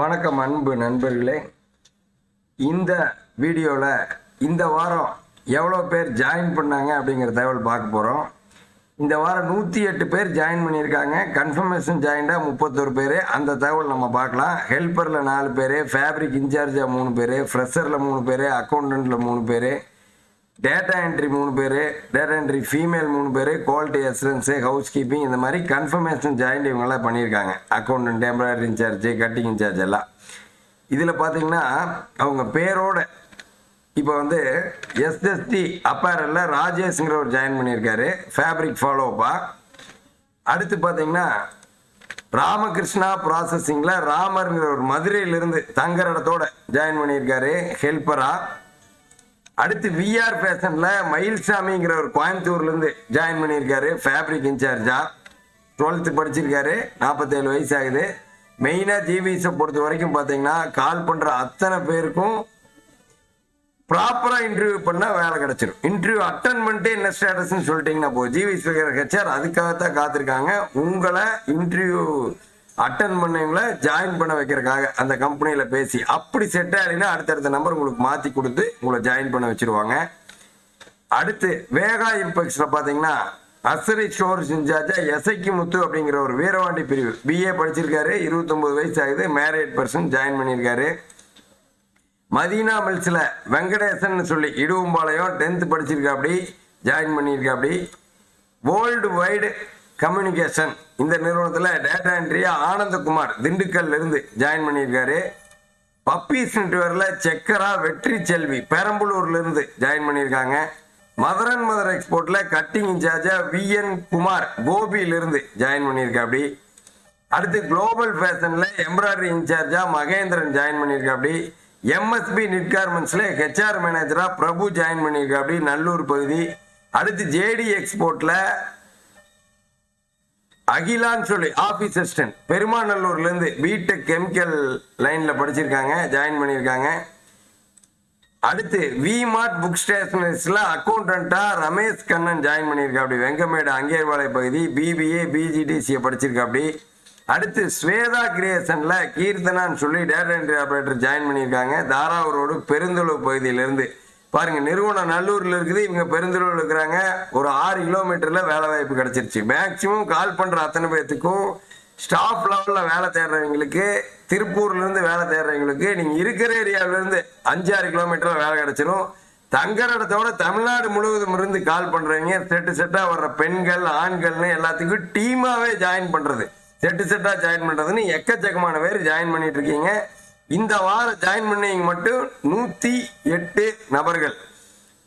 வணக்கம் அன்பு நண்பர்களே. இந்த வீடியோவில் இந்த வாரம் எவ்வளோ பேர் ஜாயின் பண்ணாங்க அப்படிங்கிற தகவல் பார்க்க போகிறோம் இந்த வாரம் நூற்றி எட்டு பேர் ஜாயின் பண்ணியிருக்காங்க. கன்ஃபர்மேஷன் ஜாயிண்டாக முப்பத்தொரு பேர். அந்த தகவல் நம்ம பார்க்கலாம். ஹெல்ப்பரில் நாலு பேர் ஃபேப்ரிக் இன்சார்ஜாக மூணு பேர் ஃப்ரெஷரில் மூணு பேர் அக்கௌண்டண்ட்டில் மூணு பேர். டேட்டா என்ட்ரி மூணு பேர் டேட்டா என்ட்ரி ஃபீமேல் மூணு பேர் குவாலிட்டி அசூரன்ஸு ஹவுஸ் கீப்பிங் இந்த மாதிரி கன்ஃபர்மேஷன் ஜாயிண்ட் இவங்கெல்லாம் பண்ணியிருக்காங்க. Accountant temporary incharge cutting incharge எல்லாம். இதில் பார்த்தீங்கன்னா அவங்க பேரோட இப்போ வந்து எஸ்எஸ்டி அப்பேரலில் ராஜேஷ்ங்கிற ஒரு ஜாயின் பண்ணியிருக்காரு. ஃபேப்ரிக் ஃபாலோப்பா அடுத்து பார்த்தீங்கன்னா ராமகிருஷ்ணா ப்ராசஸிங்கில் ராமருங்கிற ஒரு மதுரையிலிருந்து தங்குற இடத்தோட ஜாயின் பண்ணியிருக்காரு. ஹெல்ப்பராக அடுத்து விஆர் ஃபேஷன்ல மயில்சாமிங்கிற ஒரு கோயம்புத்தூர்லேருந்து ஜாயின் பண்ணியிருக்காரு ஃபேப்ரிக் இன்சார்ஜா டுவெல்த்து படிச்சிருக்காரு நாற்பத்தேழு வயசு ஆகுது மெயினாக ஜிவிஸை பொறுத்த வரைக்கும் பார்த்தீங்கன்னா கால் பண்ணுற அத்தனை பேருக்கும் ப்ராப்பராக இன்டர்வியூ பண்ணால் வேலை கிடச்சிடும் இன்டர்வியூ அட்டன் பண்ணிட்டு என்ன ஸ்டேட்டஸ்ன்னு சொல்லிட்டீங்கன்னா போ ஜிவி ஸ்பீக்கர் ஹெச்ஆர் அதுக்காகத்தான் காத்திருக்காங்க. உங்களை இன்டர்வியூ அட்டன் பண்ணவங்கள ஜாயின் பண்ண வைக்கிறதுக்காக அந்த கம்பெனியில் பேசி அப்படி செட் ஆகலைன்னா அடுத்தடுத்த நம்பர் உங்களுக்கு மாற்றி கொடுத்து உங்களை ஜாயின் பண்ண வச்சிருவாங்க. அடுத்து வேகா இம்பெக்ஸில் பார்த்தீங்கன்னா அசரி ஸ்டோர்ஸ் இன்சார்ஜா எசைக்கு முத்து அப்படிங்கிற ஒரு வீரவாண்டி பிரிவு. பிஏ படிச்சிருக்காரு இருபத்தொம்பது வயசு ஆகுது மேரேஜ் பர்சன் ஜாயின் பண்ணியிருக்காரு. மதீனா மில்ஸில் வெங்கடேசன் சொல்லி இடுவம்பாளையம் டென்த்து படிச்சிருக்காப்படி ஜாயின் பண்ணியிருக்காப்படி வேர்ல்டு வைடு கம்யூனிகேஷன் இந்த நிறுவனத்தில் டேட்டா என்ட்ரியா ஆனந்தகுமார் திண்டுக்கல்ல இருந்து ஜாயின் பண்ணியிருக்காரு. பப்பீஸ் நெட்வேரில் செக்கரா வெற்றி செல்வி பெரம்பலூர்ல இருந்து ஜாயின் பண்ணியிருக்காங்க. மதரன் மதர் எக்ஸ்போர்ட்டில் கட்டிங் இன்சார்ஜா விஎன் குமார் கோபியிலிருந்து ஜாயின் பண்ணியிருக்காப்படி அடுத்து குளோபல் ஃபேஷனில் எம்ப்ராய்டரி இன்சார்ஜா மகேந்திரன் ஜாயின் பண்ணியிருக்காப்படி எம்எஸ்பி நிட் கார்மெண்ட்ஸில் ஹெச்ஆர் மேனேஜராக பிரபு ஜாயின் பண்ணியிருக்காப்படி நல்லூர் பகுதி. அடுத்து ஜேடி எக்ஸ்போர்ட்டில் அகிலான்னு சொல்லி ஆஃபீஸ் அசிஸ்டன்ட் பெருமாநல்லூர்லேருந்து பிடெக் கெமிக்கல் லைனில் படிச்சிருக்காங்க. ஜாயின் பண்ணியிருக்காங்க. அடுத்து வி மார்ட் புக் ஸ்டேஷனரிஸில் அக்கௌண்டண்ட்டாக ரமேஷ் கண்ணன் ஜாயின் பண்ணியிருக்காப்படி வெங்கமேடு அங்கேர்வாலை பகுதி பிபிஏ பிஜிடிசியை படிச்சிருக்காப்படி அடுத்து ஸ்வேதா கிரியேஷனில் கீர்த்தனான்னு சொல்லி டேட்டா என்ட்ரி ஆப்ரேட்டர் ஜாயின் பண்ணியிருக்காங்க. தாராவூர் பெருந்தளவு பகுதியிலேருந்து பாருங்க நிறுவனம் நல்லூர்ல இருக்குது இவங்க பெருந்தூரில் இருக்கிறாங்க. ஒரு ஆறு கிலோமீட்டர்ல வேலை வாய்ப்பு கிடைச்சிருச்சு. மேக்சிமம் கால் பண்ற அத்தனை பேர்த்துக்கும் ஸ்டாஃப் லெவலில் வேலை தேடுறவங்களுக்கு திருப்பூர்ல இருந்து வேலை தேடுறவங்களுக்கு நீங்க இருக்கிற ஏரியாவில இருந்து அஞ்சாறு கிலோமீட்டர்ல வேலை கிடைச்சிரும். தங்குற இடத்தோட தமிழ்நாடு முழுவதும் இருந்து கால் பண்றவங்க செட்டு செட்டா வர்ற பெண்கள் ஆண்கள்னு எல்லாத்துக்கும் டீமாவே ஜாயின் பண்றது. செட்டு செட்டா ஜாயின் பண்றதுன்னு எக்கச்சக்கமான பேர் ஜாயின் பண்ணிட்டு இருக்கீங்க. இந்த வாரம் ஜாயின் பண்ணிங்க மட்டும் நூத்தி எட்டு நபர்கள்.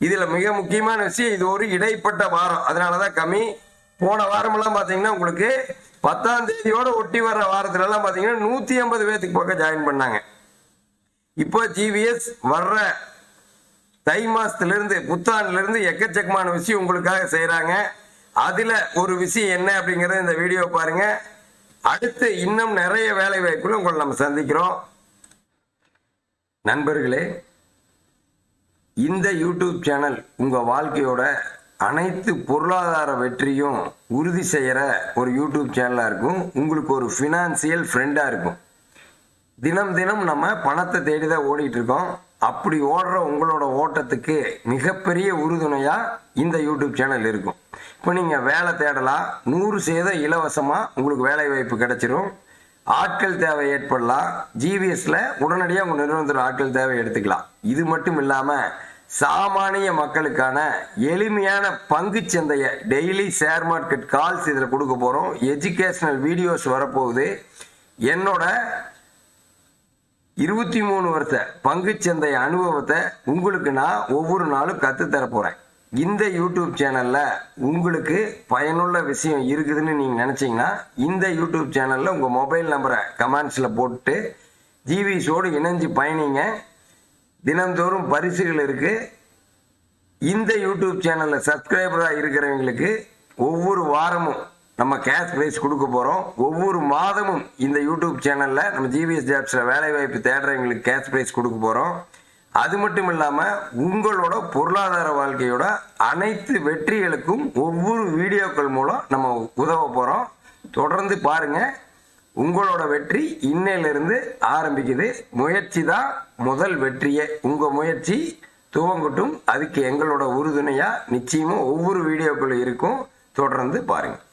இதுல மிக முக்கியமான விஷயம் இது ஒரு இடைப்பட்ட வாரம். அதனாலதான் கம்மி. போன வாரமெல்லாம் பாத்தீங்கன்னா உங்களுக்கு பத்தாம் தேதியோட ஒட்டி வர்ற வாரத்துல எல்லாம் பாத்தீங்கன்னா நூத்தி ஐம்பது பேத்துக்கு பக்கம் ஜாயின் பண்ணாங்க. இப்போ ஜிவிஎஸ் வர்ற தை மாதத்துலேருந்து புத்தாண்டிலிருந்து எக்கச்சக்கமான விஷயம் உங்களுக்காக செய்கிறாங்க அதில் ஒரு விஷயம் என்ன அப்படிங்கறத இந்த வீடியோ பாருங்கள் அடுத்து இன்னும் நிறைய வேலை வாய்ப்புகளை உங்களை நம்ம சந்திக்கிறோம். நண்பர்களே இந்த யூடியூப் சேனல் உங்க வாழ்க்கையோட அனைத்து பொருளாதார வெற்றியும் உறுதி செய்கிற ஒரு யூடியூப் சேனலாக இருக்கும். உங்களுக்கு ஒரு ஃபினான்சியல் ஃப்ரெண்டாக இருக்கும். தினம் தினம் நம்ம பணத்தை தேடி தான் ஓடிட்டு இருக்கோம். அப்படி ஓடுற உங்களோட ஓட்டத்துக்கு மிகப்பெரிய உறுதுணையாக இந்த யூடியூப் சேனல் இருக்கும். இப்போ நீங்கள் வேலை தேடலாம். நூறு சேதம் இலவசமாக உங்களுக்கு வேலை வாய்ப்பு கிடைச்சிரும். ஆட்கள் தேவை ஏற்படலாம். ஜிவிஎஸ்ல உடனடியாக உங்க நிறுவனத்தில் ஆட்கள் தேவை எடுத்துக்கலாம். இது மட்டும் இல்லாம சாமானிய மக்களுக்கான எளிமையான பங்கு சந்தையை டெய்லி ஷேர் மார்க்கெட் கால்ஸ் இதில் கொடுக்க போறோம். எஜுகேஷனல் வீடியோஸ் வரப்போகுது. என்னோட இருபத்தி மூணு வருஷ பங்குச்சந்தை அனுபவத்தை உங்களுக்கு நான் ஒவ்வொரு நாளும் கற்றுத் தர போகிறேன் இந்த யூடியூப் சேனலில் உங்களுக்கு பயனுள்ள விஷயம் இருக்குதுன்னு நீங்கள் நினச்சிங்கன்னா இந்த யூடியூப் சேனலில் உங்கள் மொபைல் நம்பரை கமெண்ட்ஸில் போட்டு ஜிவிஸோடு இணைஞ்சு பயணிங்க. தினந்தோறும் பரிசுகள் இருக்குது இந்த யூடியூப் சேனலில் சப்ஸ்கிரைபராக இருக்கிறவங்களுக்கு ஒவ்வொரு வாரமும் நம்ம கேஷ் ப்ரைஸ் கொடுக்க போகிறோம் ஒவ்வொரு மாதமும் இந்த யூடியூப் சேனலில் நம்ம ஜிவிஎஸ் ஜாப்ஸில் வேலைவாய்ப்பு தேடுறவங்களுக்கு கேஷ் ப்ரைஸ் கொடுக்க போகிறோம் அது மட்டும் இல்லாமல் உங்களோட பொருளாதார வாழ்க்கையோட அனைத்து வெற்றிகளுக்கும் ஒவ்வொரு வீடியோக்கள் மூலம் நம்ம உதவ போகிறோம் தொடர்ந்து பாருங்கள் உங்களோட வெற்றி இன்னையிலிருந்து ஆரம்பிக்குது. முயற்சி தான் முதல் வெற்றியே. உங்கள் முயற்சி துவங்கட்டும். அதுக்கு எங்களோட உறுதுணையாக நிச்சயமும் ஒவ்வொரு வீடியோக்களும் இருக்கும். தொடர்ந்து பாருங்கள்